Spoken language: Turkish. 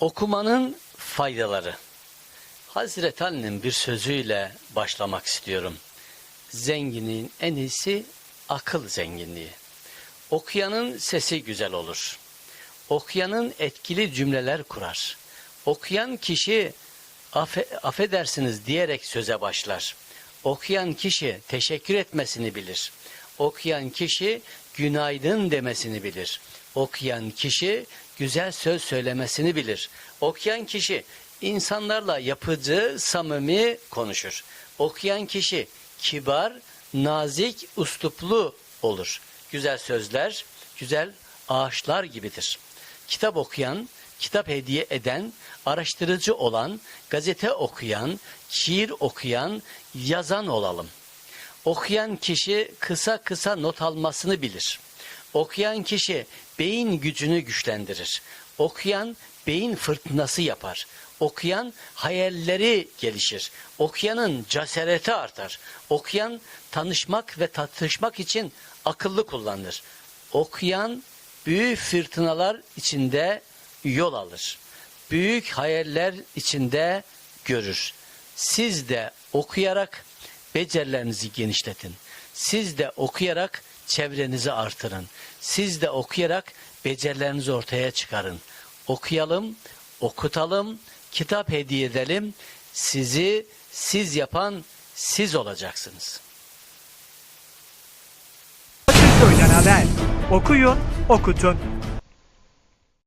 Okumanın faydaları. Hazreti Ali'nin bir sözüyle başlamak istiyorum. Zenginin en iyisi akıl zenginliği. Okuyanın sesi güzel olur. Okuyanın etkili cümleler kurar. Okuyan kişi "Affe- affedersiniz diyerek söze başlar. Okuyan kişi teşekkür etmesini bilir. Okuyan kişi günaydın demesini bilir. Okuyan kişi güzel söz söylemesini bilir. Okuyan kişi insanlarla yapıcı, samimi konuşur. Okuyan kişi kibar, nazik, ustuplu olur. Güzel sözler, güzel ağaçlar gibidir. Kitap okuyan, kitap hediye eden, araştırıcı olan, gazete okuyan, şiir okuyan, yazan olalım. Okuyan kişi kısa kısa not almasını bilir. Okuyan kişi beyin gücünü güçlendirir. Okuyan beyin fırtınası yapar. Okuyan hayalleri gelişir. Okuyanın cesareti artar. Okuyan tanışmak ve tartışmak için akıllı kullanır. Okuyan büyük fırtınalar içinde yol alır. Büyük hayaller içinde görür. Siz de okuyarak becerilerinizi genişletin. Siz de okuyarak çevrenizi artırın. Siz de okuyarak becerilerinizi ortaya çıkarın. Okuyalım, okutalım, kitap hediye edelim. Sizi siz yapan siz olacaksınız. Akılköy'den haber. Okuyun, okutun.